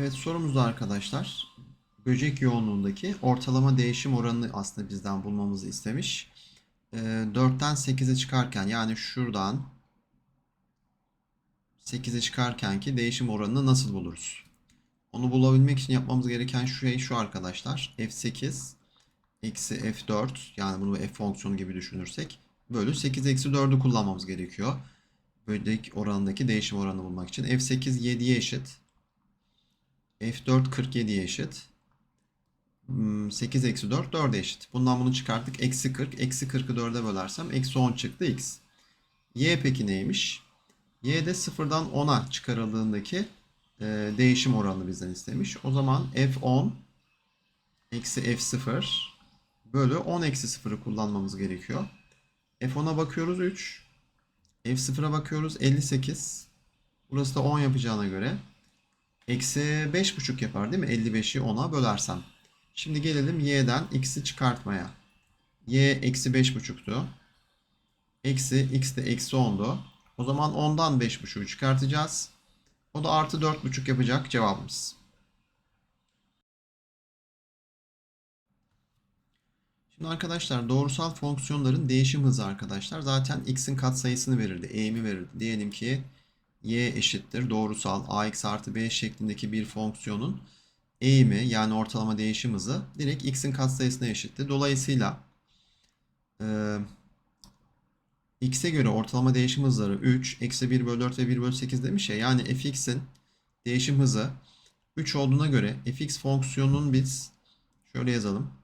Evet sorumuzda arkadaşlar böcek yoğunluğundaki ortalama değişim oranını aslında bizden bulmamızı istemiş. Ee, 4'ten 8'e çıkarken yani şuradan 8'e çıkarken ki değişim oranını nasıl buluruz? Onu bulabilmek için yapmamız gereken şey şu arkadaşlar. F8 eksi F4 yani bunu F fonksiyonu gibi düşünürsek bölü 8 eksi 4'ü kullanmamız gerekiyor. Böcek oranındaki değişim oranını bulmak için. F8 7'ye eşit. F4 47'ye eşit. Hmm, 8 eksi 4 4'e eşit. Bundan bunu çıkarttık. Eksi 40. Eksi 40'ı 4'e bölersem eksi 10 çıktı x. Y peki neymiş? Y de 0'dan 10'a çıkarıldığındaki e, değişim oranını bizden istemiş. O zaman F10 eksi F0 bölü 10 eksi 0'ı kullanmamız gerekiyor. F10'a bakıyoruz 3. F0'a bakıyoruz 58. Burası da 10 yapacağına göre Eksi 5,5 yapar değil mi? 55'i 10'a bölersem. Şimdi gelelim y'den x'i çıkartmaya. y eksi 5,5'tu. Eksi x de eksi 10'du. O zaman 10'dan 5,5'u çıkartacağız. O da artı 4,5 yapacak cevabımız. Şimdi arkadaşlar doğrusal fonksiyonların değişim hızı arkadaşlar zaten x'in katsayısını verirdi. eğimi verirdi. Diyelim ki y eşittir doğrusal ax artı b şeklindeki bir fonksiyonun eğimi yani ortalama değişim hızı direkt x'in katsayısına eşitti. Dolayısıyla e, x'e göre ortalama değişim hızları 3, eksi 1 bölü 4 ve 1 bölü 8 demiş ya. Yani fx'in değişim hızı 3 olduğuna göre fx fonksiyonunun biz şöyle yazalım.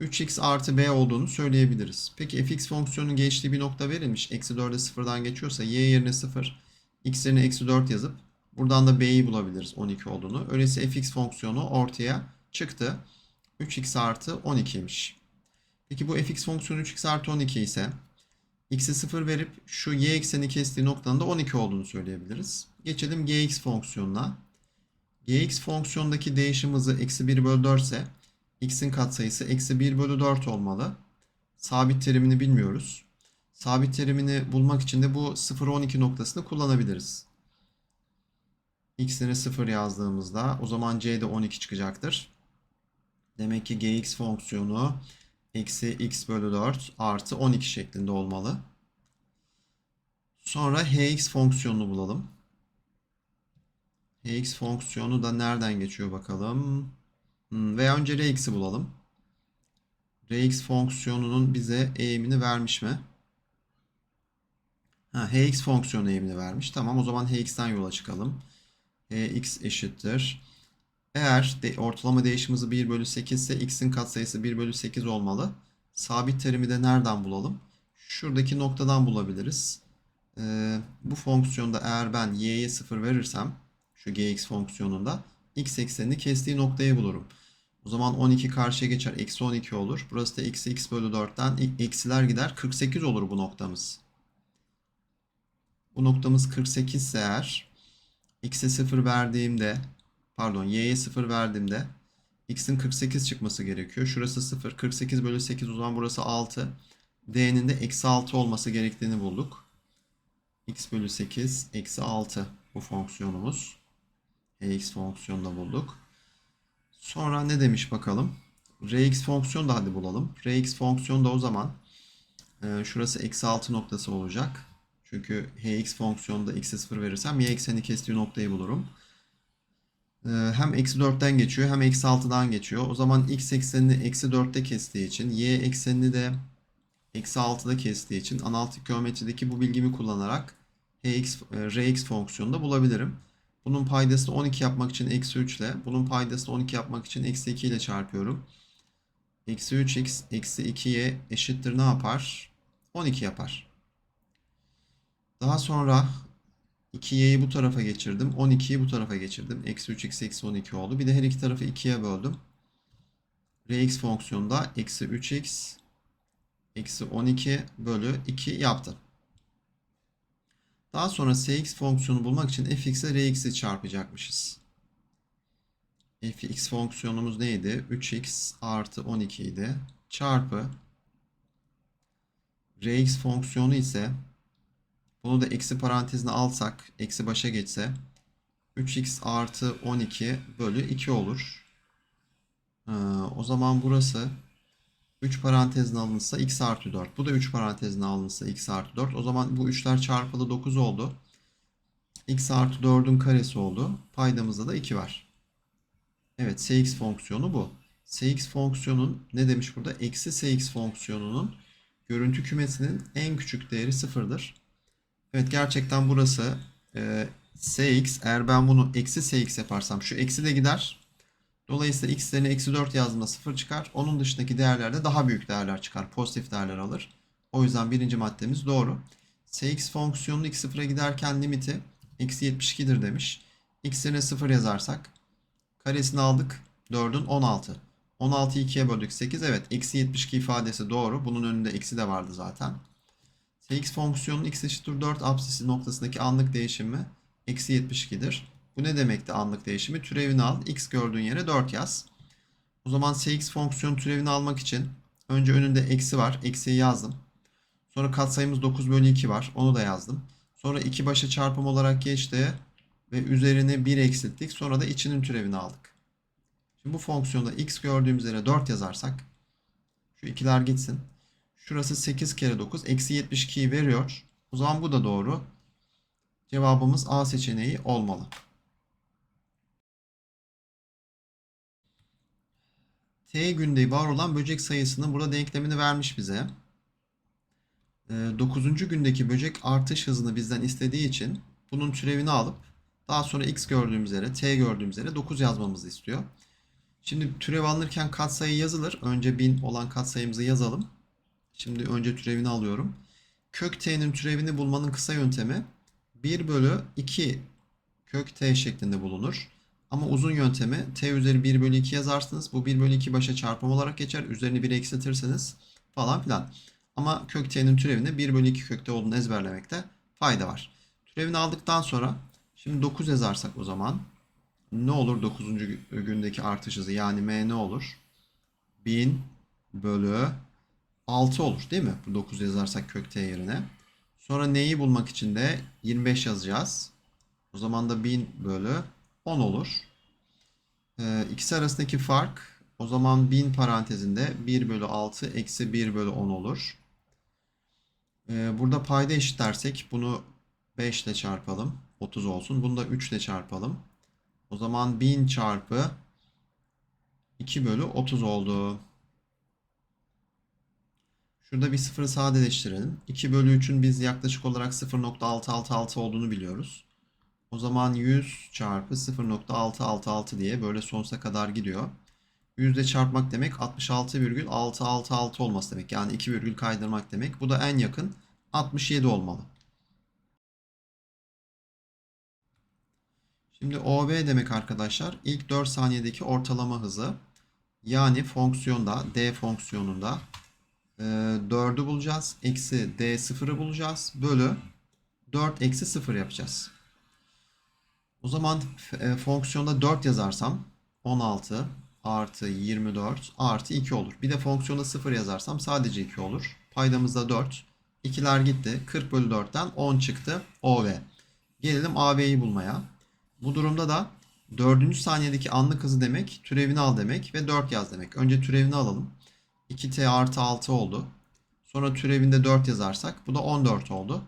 3x artı b olduğunu söyleyebiliriz. Peki fx fonksiyonunun geçtiği bir nokta verilmiş. Eksi 4'e 0'dan geçiyorsa y yerine 0, x yerine eksi 4 yazıp buradan da b'yi bulabiliriz 12 olduğunu. Öyleyse fx fonksiyonu ortaya çıktı. 3x artı 12'ymiş. Peki bu fx fonksiyonu 3x artı 12 ise x'e 0 verip şu y ekseni kestiği noktanın da 12 olduğunu söyleyebiliriz. Geçelim gx fonksiyonuna. gx fonksiyondaki değişim hızı eksi 1 bölü 4 ise x'in katsayısı eksi 1 bölü 4 olmalı. Sabit terimini bilmiyoruz. Sabit terimini bulmak için de bu 0-12 noktasını kullanabiliriz. x'ine 0 yazdığımızda o zaman c'de 12 çıkacaktır. Demek ki gx fonksiyonu eksi x bölü 4 artı 12 şeklinde olmalı. Sonra hx fonksiyonunu bulalım. hx fonksiyonu da nereden geçiyor bakalım. Hmm, veya önce Rx'i bulalım. Rx fonksiyonunun bize eğimini vermiş mi? Ha, Hx fonksiyonu eğimini vermiş. Tamam o zaman Hx'ten yola çıkalım. Hx eşittir. Eğer de, ortalama değişim hızı 1 bölü 8 ise x'in katsayısı 1 bölü 8 olmalı. Sabit terimi de nereden bulalım? Şuradaki noktadan bulabiliriz. Ee, bu fonksiyonda eğer ben y'ye 0 verirsem şu gx fonksiyonunda x eksenini kestiği noktayı bulurum. O zaman 12 karşıya geçer. Eksi 12 olur. Burası da eksi x bölü 4'ten eksiler gider. 48 olur bu noktamız. Bu noktamız 48 ise eğer x'e 0 verdiğimde pardon y'ye 0 verdiğimde x'in 48 çıkması gerekiyor. Şurası 0. 48 bölü 8 o zaman burası 6. d'nin de eksi 6 olması gerektiğini bulduk. x bölü 8 eksi 6 bu fonksiyonumuz. Rx fonksiyonunu bulduk. Sonra ne demiş bakalım. Rx fonksiyonu da hadi bulalım. Rx fonksiyonu da o zaman e, şurası eksi 6 noktası olacak. Çünkü hx fonksiyonunda x'e 0 verirsem y ekseni kestiği noktayı bulurum. E, hem eksi 4'ten geçiyor hem eksi 6'dan geçiyor. O zaman x eksenini eksi 4'te kestiği için y eksenini de eksi 6'da kestiği için analitik geometrideki bu bilgimi kullanarak hx, e, rx fonksiyonunu da bulabilirim. Bunun paydasını 12 yapmak için eksi 3 ile, bunun paydasını 12 yapmak için eksi 2 ile çarpıyorum. Eksi 3x eksi 2y eşittir ne yapar? 12 yapar. Daha sonra 2y'yi bu tarafa geçirdim. 12'yi bu tarafa geçirdim. Eksi 3x eksi 12 oldu. Bir de her iki tarafı 2'ye böldüm. Rx fonksiyonunda eksi 3x eksi 12 bölü 2 yaptı. Daha sonra Sx fonksiyonu bulmak için fx ile rx'i çarpacakmışız. fx fonksiyonumuz neydi? 3x artı 12 idi. Çarpı rx fonksiyonu ise bunu da eksi parantezine alsak, eksi başa geçse 3x artı 12 bölü 2 olur. Ee, o zaman burası 3 parantezine alınırsa x artı 4. Bu da 3 parantezine alınırsa x artı 4. O zaman bu 3'ler çarpılı 9 oldu. x artı 4'ün karesi oldu. Paydamızda da 2 var. Evet Sx fonksiyonu bu. Sx fonksiyonun ne demiş burada? Eksi Sx fonksiyonunun görüntü kümesinin en küçük değeri sıfırdır. Evet gerçekten burası e, Sx eğer ben bunu eksi Sx yaparsam şu eksi de gider. Dolayısıyla x yerine eksi 4 yazdığımda 0 çıkar. Onun dışındaki değerlerde daha büyük değerler çıkar. Pozitif değerler alır. O yüzden birinci maddemiz doğru. Sx fonksiyonunun x sıfıra giderken limiti eksi 72'dir demiş. x yerine 0 yazarsak karesini aldık. 4'ün 16. 16'yı 2'ye böldük 8. Evet eksi 72 ifadesi doğru. Bunun önünde eksi de vardı zaten. Sx fonksiyonunun x eşittir 4 apsisi noktasındaki anlık değişimi eksi 72'dir. Bu ne demekti anlık değişimi? Türevini al. X gördüğün yere 4 yaz. O zaman Sx fonksiyon türevini almak için önce önünde eksi var. Eksiyi yazdım. Sonra katsayımız 9 bölü 2 var. Onu da yazdım. Sonra 2 başa çarpım olarak geçti. Ve üzerine 1 eksilttik. Sonra da içinin türevini aldık. Şimdi bu fonksiyonda x gördüğümüz yere 4 yazarsak şu ikiler gitsin. Şurası 8 kere 9. Eksi 72'yi veriyor. O zaman bu da doğru. Cevabımız A seçeneği olmalı. T günde var olan böcek sayısının burada denklemini vermiş bize. 9. gündeki böcek artış hızını bizden istediği için bunun türevini alıp daha sonra x gördüğümüz yere, t gördüğümüz yere 9 yazmamızı istiyor. Şimdi türev alınırken katsayı yazılır. Önce 1000 olan katsayımızı yazalım. Şimdi önce türevini alıyorum. Kök t'nin türevini bulmanın kısa yöntemi 1 bölü 2 kök t şeklinde bulunur. Ama uzun yöntemi t üzeri 1 bölü 2 yazarsınız. Bu 1 bölü 2 başa çarpım olarak geçer. Üzerine 1 eksiltirseniz falan filan. Ama kök t'nin türevini 1 bölü 2 kökte olduğunu ezberlemekte fayda var. Türevini aldıktan sonra şimdi 9 yazarsak o zaman ne olur 9. gündeki artış hızı yani m ne olur? 1000 bölü 6 olur değil mi? Bu 9 yazarsak kök t yerine. Sonra neyi bulmak için de 25 yazacağız. O zaman da 1000 bölü 10 olur. Ee, ikisi arasındaki fark o zaman 1000 parantezinde 1 bölü 6 eksi 1 bölü 10 olur. Ee, burada payda eşitlersek bunu 5 ile çarpalım. 30 olsun. Bunu da 3 ile çarpalım. O zaman 1000 çarpı 2 bölü 30 oldu. Şurada bir sıfırı sadeleştirelim. 2 bölü 3'ün biz yaklaşık olarak 0.666 olduğunu biliyoruz. O zaman 100 çarpı 0.666 diye böyle sonsuza kadar gidiyor. Yüzde çarpmak demek 66,666 olması demek. Yani 2 virgül kaydırmak demek. Bu da en yakın 67 olmalı. Şimdi OV demek arkadaşlar ilk 4 saniyedeki ortalama hızı. Yani fonksiyonda D fonksiyonunda e, 4'ü bulacağız. Eksi D0'ı bulacağız. Bölü 4 eksi 0 yapacağız. O zaman e, fonksiyonda 4 yazarsam 16 artı 24 artı 2 olur. Bir de fonksiyonda 0 yazarsam sadece 2 olur. Paydamızda 4. İkiler gitti. 40 bölü 4'ten 10 çıktı. OV. Gelelim AV'yi bulmaya. Bu durumda da 4. saniyedeki anlık hızı demek türevini al demek ve 4 yaz demek. Önce türevini alalım. 2t artı 6 oldu. Sonra türevinde 4 yazarsak bu da 14 oldu.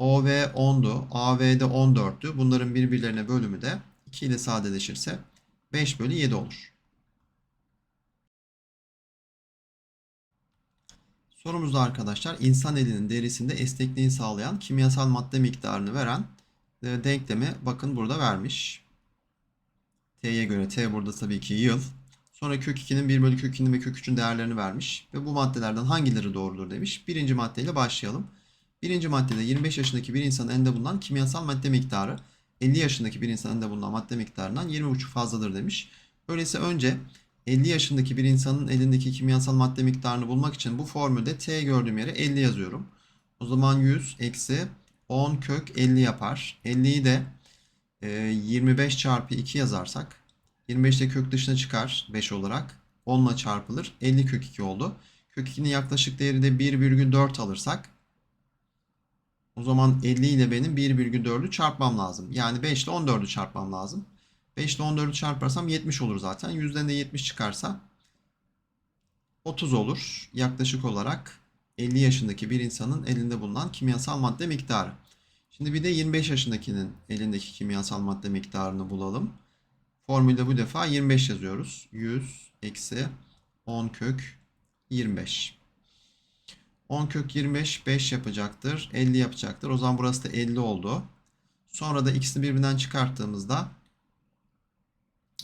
OV 10'du. AV'de 14'tü. Bunların birbirlerine bölümü de 2 ile sadeleşirse 5 bölü 7 olur. Sorumuzda arkadaşlar insan elinin derisinde esnekliği sağlayan kimyasal madde miktarını veren e, denklemi bakın burada vermiş. T'ye göre T burada tabii ki yıl. Sonra kök 2'nin 1 bölü kök 2'nin ve kök 3'ün değerlerini vermiş. Ve bu maddelerden hangileri doğrudur demiş. Birinci maddeyle başlayalım. Birinci maddede 25 yaşındaki bir insanın elinde bulunan kimyasal madde miktarı 50 yaşındaki bir insanın elinde bulunan madde miktarından 20,5 fazladır demiş. Öyleyse önce 50 yaşındaki bir insanın elindeki kimyasal madde miktarını bulmak için bu formülde T gördüğüm yere 50 yazıyorum. O zaman 100 eksi 10 kök 50 yapar. 50'yi de 25 çarpı 2 yazarsak 25 de kök dışına çıkar 5 olarak. 10 ile çarpılır. 50 kök 2 oldu. Kök 2'nin yaklaşık değeri de 1,4 alırsak O zaman 50 ile benim 1,4'ü çarpmam lazım. Yani 5 ile 14'ü çarpmam lazım. 5 ile 14'ü çarparsam 70 olur zaten. Yüzden de 70 çıkarsa 30 olur. Yaklaşık olarak 50 yaşındaki bir insanın elinde bulunan kimyasal madde miktarı. Şimdi bir de 25 yaşındakinin elindeki kimyasal madde miktarını bulalım. Formülde bu defa 25 yazıyoruz. 100 eksi 10 kök 25. 10 kök 25 5 yapacaktır. 50 yapacaktır. O zaman burası da 50 oldu. Sonra da x'ini birbirinden çıkarttığımızda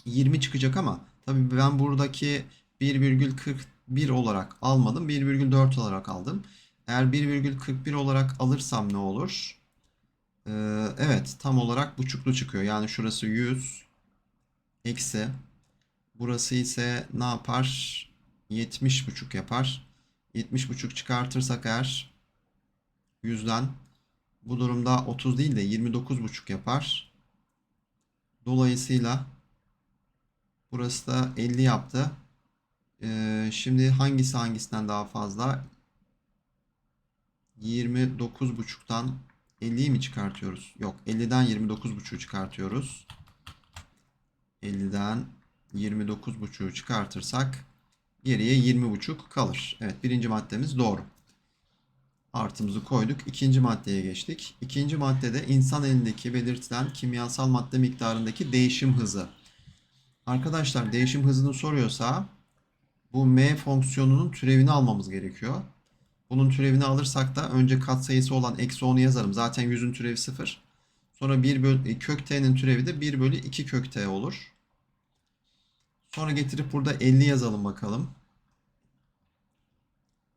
20 çıkacak ama tabii ben buradaki 1,41 olarak almadım. 1,4 olarak aldım. Eğer 1,41 olarak alırsam ne olur? Ee, evet tam olarak buçuklu çıkıyor. Yani şurası 100 eksi burası ise ne yapar? 70 buçuk yapar. 70 buçuk çıkartırsak eğer 100'den bu durumda 30 değil de 29 buçuk yapar. Dolayısıyla burası da 50 yaptı. Ee, şimdi hangisi hangisinden daha fazla? 29 buçuktan 50'yi mi çıkartıyoruz? Yok 50'den 29 buçuğu çıkartıyoruz. 50'den 29 buçuğu çıkartırsak geriye 20 buçuk kalır. Evet birinci maddemiz doğru. Artımızı koyduk. İkinci maddeye geçtik. İkinci maddede insan elindeki belirtilen kimyasal madde miktarındaki değişim hızı. Arkadaşlar değişim hızını soruyorsa bu m fonksiyonunun türevini almamız gerekiyor. Bunun türevini alırsak da önce katsayısı olan eksi 10'u yazarım. Zaten 100'ün türevi 0. Sonra 1 bölü, kök t'nin türevi de 1 bölü 2 kök t olur. Sonra getirip burada 50 yazalım bakalım.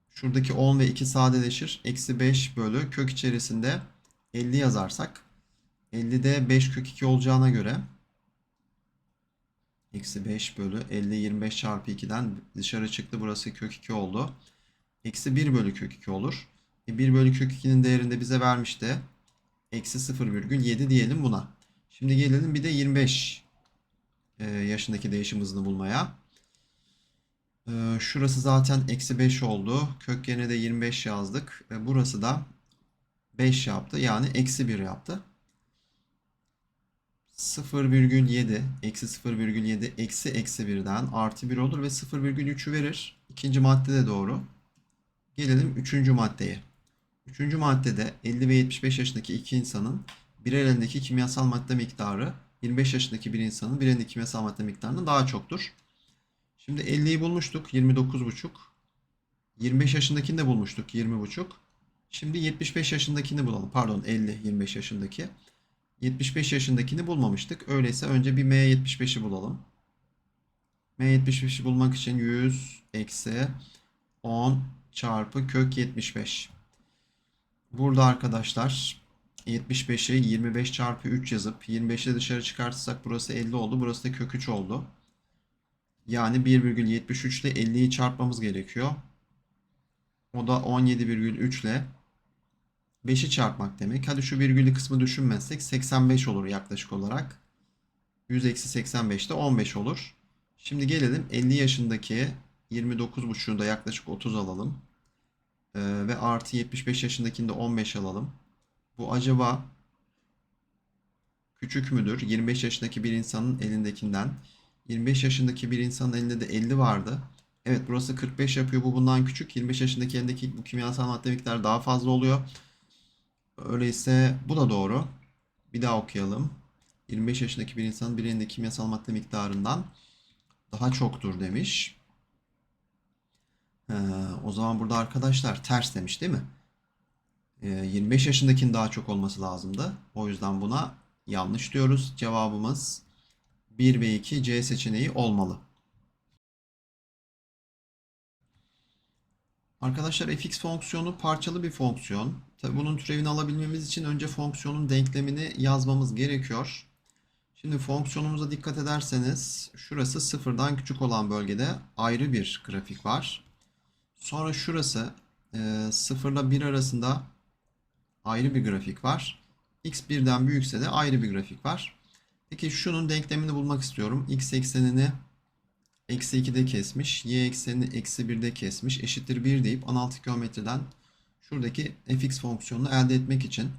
Şuradaki 10 ve 2 sadeleşir. Eksi 5 bölü kök içerisinde 50 yazarsak 50'de 5 kök 2 olacağına göre eksi 5 bölü 50 25 çarpı 2'den dışarı çıktı. Burası kök 2 oldu. Eksi 1 bölü kök 2 olur. E 1 bölü kök 2'nin değerinde bize vermişti. Eksi 0,7 diyelim buna. Şimdi gelelim bir de 25 e, yaşındaki değişim hızını bulmaya. E, şurası zaten eksi 5 oldu. Kök yerine de 25 yazdık. E, burası da 5 yaptı. Yani eksi 1 yaptı. 0,7 eksi 0,7 eksi eksi 1'den artı 1 olur ve 0,3'ü verir. İkinci madde de doğru. Gelelim üçüncü maddeye. Üçüncü maddede 50 ve 75 yaşındaki iki insanın bir elindeki kimyasal madde miktarı 25 yaşındaki bir insanın bir elindeki kimyasal madde miktarından daha çoktur. Şimdi 50'yi bulmuştuk 29,5. 25 yaşındakini de bulmuştuk 20,5. Şimdi 75 yaşındakini bulalım. Pardon 50 25 yaşındaki. 75 yaşındakini bulmamıştık. Öyleyse önce bir M75'i bulalım. M75'i bulmak için 100 eksi 10 çarpı kök 75. Burada arkadaşlar 75'i 25 çarpı 3 yazıp 25'i dışarı çıkartırsak burası 50 oldu. Burası da kök 3 oldu. Yani 1,73 ile 50'yi çarpmamız gerekiyor. O da 17,3 ile 5'i çarpmak demek. Hadi şu virgülü kısmı düşünmezsek 85 olur yaklaşık olarak. 100 eksi 85 de 15 olur. Şimdi gelelim 50 yaşındaki 29.5'unu da yaklaşık 30 alalım. Ee, ve artı 75 yaşındakini de 15 alalım. Bu acaba küçük müdür? 25 yaşındaki bir insanın elindekinden. 25 yaşındaki bir insanın elinde de 50 vardı. Evet burası 45 yapıyor. Bu bundan küçük. 25 yaşındaki elindeki bu kimyasal madde miktarı daha fazla oluyor. Öyleyse bu da doğru. Bir daha okuyalım. 25 yaşındaki bir insanın bir elindeki kimyasal madde miktarından daha çoktur demiş. Ee, o zaman burada arkadaşlar ters demiş değil mi? Ee, 25 yaşındakinin daha çok olması lazımdı. O yüzden buna yanlış diyoruz. Cevabımız 1 ve 2 C seçeneği olmalı. Arkadaşlar fx fonksiyonu parçalı bir fonksiyon. Tabi bunun türevini alabilmemiz için önce fonksiyonun denklemini yazmamız gerekiyor. Şimdi fonksiyonumuza dikkat ederseniz şurası sıfırdan küçük olan bölgede ayrı bir grafik var. Sonra şurası e, 0 ile 1 arasında ayrı bir grafik var. x birden büyükse de ayrı bir grafik var. Peki şunun denklemini bulmak istiyorum. x eksenini eksi 2'de kesmiş. Y eksenini eksi 1'de kesmiş. Eşittir 1 deyip 16 kilometreden şuradaki fx fonksiyonunu elde etmek için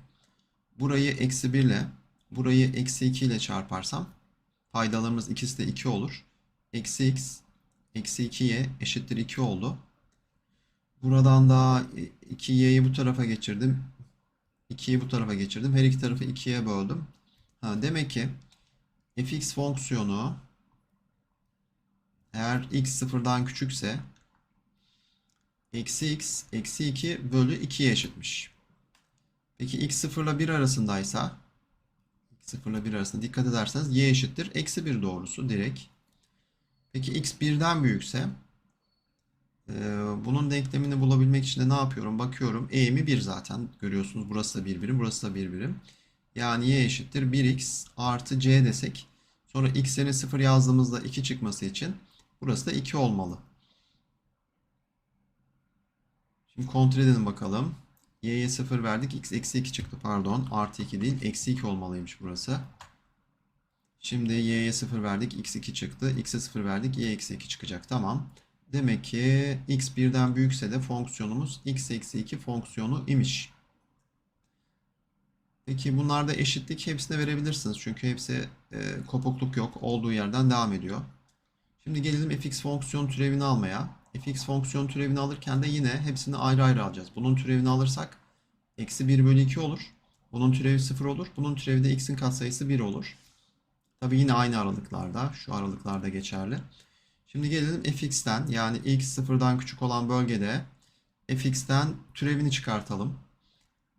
burayı eksi 1 ile burayı eksi 2 ile çarparsam paydalarımız ikisi de 2 olur. Eksi x eksi 2y eşittir 2 oldu. Buradan da 2y'yi bu tarafa geçirdim. 2'yi bu tarafa geçirdim. Her iki tarafı 2'ye böldüm. Ha, demek ki fx fonksiyonu eğer x sıfırdan küçükse eksi x eksi 2 bölü 2'ye eşitmiş. Peki x 0 ile 1 arasındaysa x 0 ile 1 arasında dikkat ederseniz y eşittir eksi 1 doğrusu direkt. Peki x 1'den büyükse bunun denklemini bulabilmek için de ne yapıyorum? Bakıyorum eğimi 1 zaten görüyorsunuz burası da 1 birim burası da 1 birim. Yani y eşittir 1x artı c desek sonra x'lerin 0 yazdığımızda 2 çıkması için burası da 2 olmalı. Şimdi kontrol edelim bakalım. Y'ye 0 verdik. X eksi 2 çıktı pardon. Artı 2 değil. Eksi 2 olmalıymış burası. Şimdi Y'ye 0 verdik. X 2 çıktı. X'e 0 verdik. Y eksi 2 çıkacak. Tamam. Demek ki X birden büyükse de fonksiyonumuz X eksi 2 fonksiyonu imiş. Peki bunlarda eşitlik hepsine verebilirsiniz. Çünkü hepsi e, kopukluk yok. Olduğu yerden devam ediyor. Şimdi gelelim fx fonksiyon türevini almaya. fx fonksiyon türevini alırken de yine hepsini ayrı ayrı alacağız. Bunun türevini alırsak eksi 1 bölü 2 olur. Bunun türevi 0 olur. Bunun türevi de x'in katsayısı 1 olur. Tabi yine aynı aralıklarda. Şu aralıklarda geçerli. Şimdi gelelim fx'ten yani x sıfırdan küçük olan bölgede fx'ten türevini çıkartalım.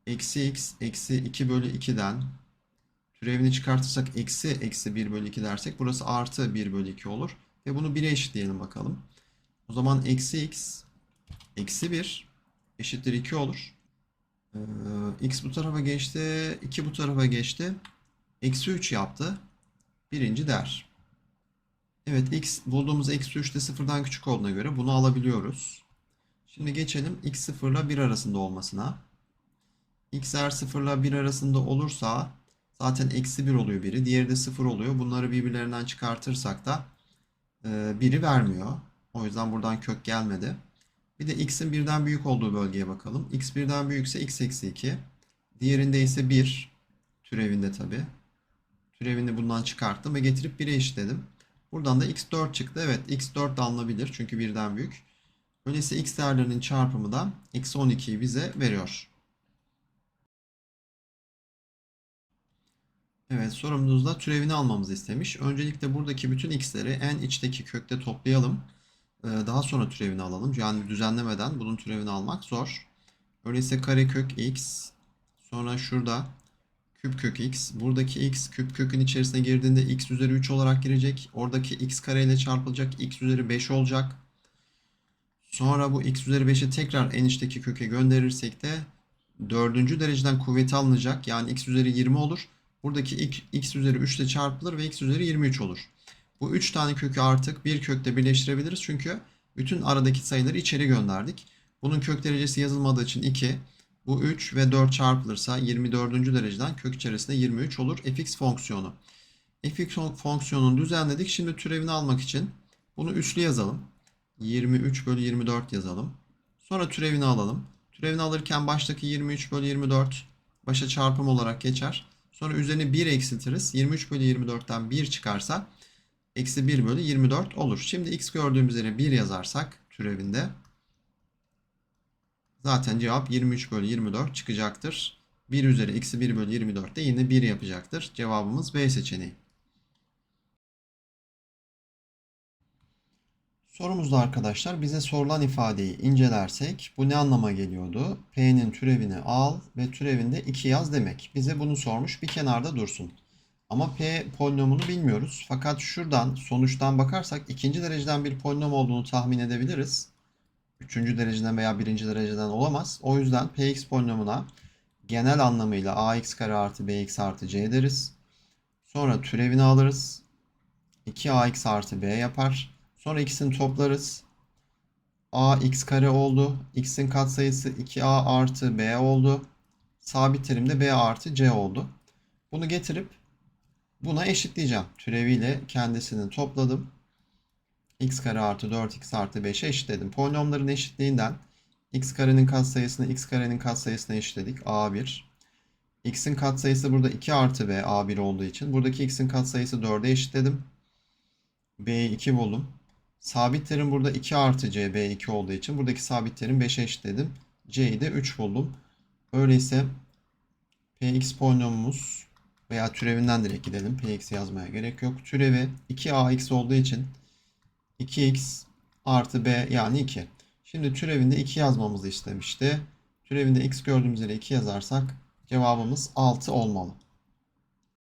Eksi x eksi 2 bölü 2'den türevini çıkartırsak eksi eksi 1 bölü 2 dersek burası artı 1 bölü 2 olur. Ve bunu 1'e eşitleyelim bakalım. O zaman eksi x eksi 1 eşittir 2 olur. Ee, x bu tarafa geçti. 2 bu tarafa geçti. Eksi 3 yaptı. Birinci der. Evet x bulduğumuz eksi 3 de sıfırdan küçük olduğuna göre bunu alabiliyoruz. Şimdi geçelim x 0 ile 1 arasında olmasına. x eğer 0 ile 1 arasında olursa zaten eksi 1 oluyor biri. Diğeri de 0 oluyor. Bunları birbirlerinden çıkartırsak da e, biri vermiyor. O yüzden buradan kök gelmedi. Bir de x'in birden büyük olduğu bölgeye bakalım. x birden büyükse x eksi 2. Diğerinde ise 1. Türevinde tabi. Türevini bundan çıkarttım ve getirip 1'e eşitledim. Buradan da x 4 çıktı. Evet x 4 de alınabilir çünkü birden büyük. Öyleyse x değerlerinin çarpımı da eksi 12'yi bize veriyor. Evet sorumuzda türevini almamızı istemiş. Öncelikle buradaki bütün x'leri en içteki kökte toplayalım. Ee, daha sonra türevini alalım. Yani düzenlemeden bunun türevini almak zor. Öyleyse karekök x. Sonra şurada küp kök x. Buradaki x küp kökün içerisine girdiğinde x üzeri 3 olarak girecek. Oradaki x kare ile çarpılacak. x üzeri 5 olacak. Sonra bu x üzeri 5'i tekrar en içteki köke gönderirsek de dördüncü dereceden kuvveti alınacak. Yani x üzeri 20 olur. Buradaki x üzeri 3 ile çarpılır ve x üzeri 23 olur. Bu 3 tane kökü artık bir kökte birleştirebiliriz. Çünkü bütün aradaki sayıları içeri gönderdik. Bunun kök derecesi yazılmadığı için 2. Bu 3 ve 4 çarpılırsa 24. dereceden kök içerisinde 23 olur fx fonksiyonu. fx fonksiyonunu düzenledik. Şimdi türevini almak için bunu üçlü yazalım. 23 bölü 24 yazalım. Sonra türevini alalım. Türevini alırken baştaki 23 bölü 24 başa çarpım olarak geçer. Sonra üzerine 1 eksiltiriz. 23 bölü 24'ten 1 çıkarsa eksi 1 bölü 24 olur. Şimdi x gördüğümüz yere 1 yazarsak türevinde zaten cevap 23 bölü 24 çıkacaktır. 1 üzeri eksi 1 bölü 24 de yine 1 yapacaktır. Cevabımız B seçeneği. Sorumuzda arkadaşlar bize sorulan ifadeyi incelersek bu ne anlama geliyordu? P'nin türevini al ve türevinde 2 yaz demek. Bize bunu sormuş bir kenarda dursun. Ama P polinomunu bilmiyoruz. Fakat şuradan sonuçtan bakarsak ikinci dereceden bir polinom olduğunu tahmin edebiliriz. Üçüncü dereceden veya birinci dereceden olamaz. O yüzden Px polinomuna genel anlamıyla ax kare artı bx artı c deriz. Sonra türevini alırız. 2ax artı b yapar. Sonra ikisini toplarız. a x kare oldu. x'in katsayısı 2a artı b oldu. Sabit terimde b artı c oldu. Bunu getirip buna eşitleyeceğim. Türeviyle kendisini topladım. X kare artı 4x artı 5'e eşitledim. Polinomların eşitliğinden x karenin katsayısını x karenin katsayısına eşitledik. A1. x'in katsayısı burada 2 artı b A1 olduğu için. Buradaki x'in katsayısı 4'e eşitledim. B'yi 2 buldum. Sabit terim burada 2 artı c B2 olduğu için buradaki sabit terim 5'e eşitledim. C'yi de 3 buldum. Öyleyse Px polinomumuz veya türevinden direkt gidelim. Px yazmaya gerek yok. Türevi 2ax olduğu için 2x artı b yani 2. Şimdi türevinde 2 yazmamızı istemişti. Türevinde x gördüğümüz yere 2 yazarsak cevabımız 6 olmalı.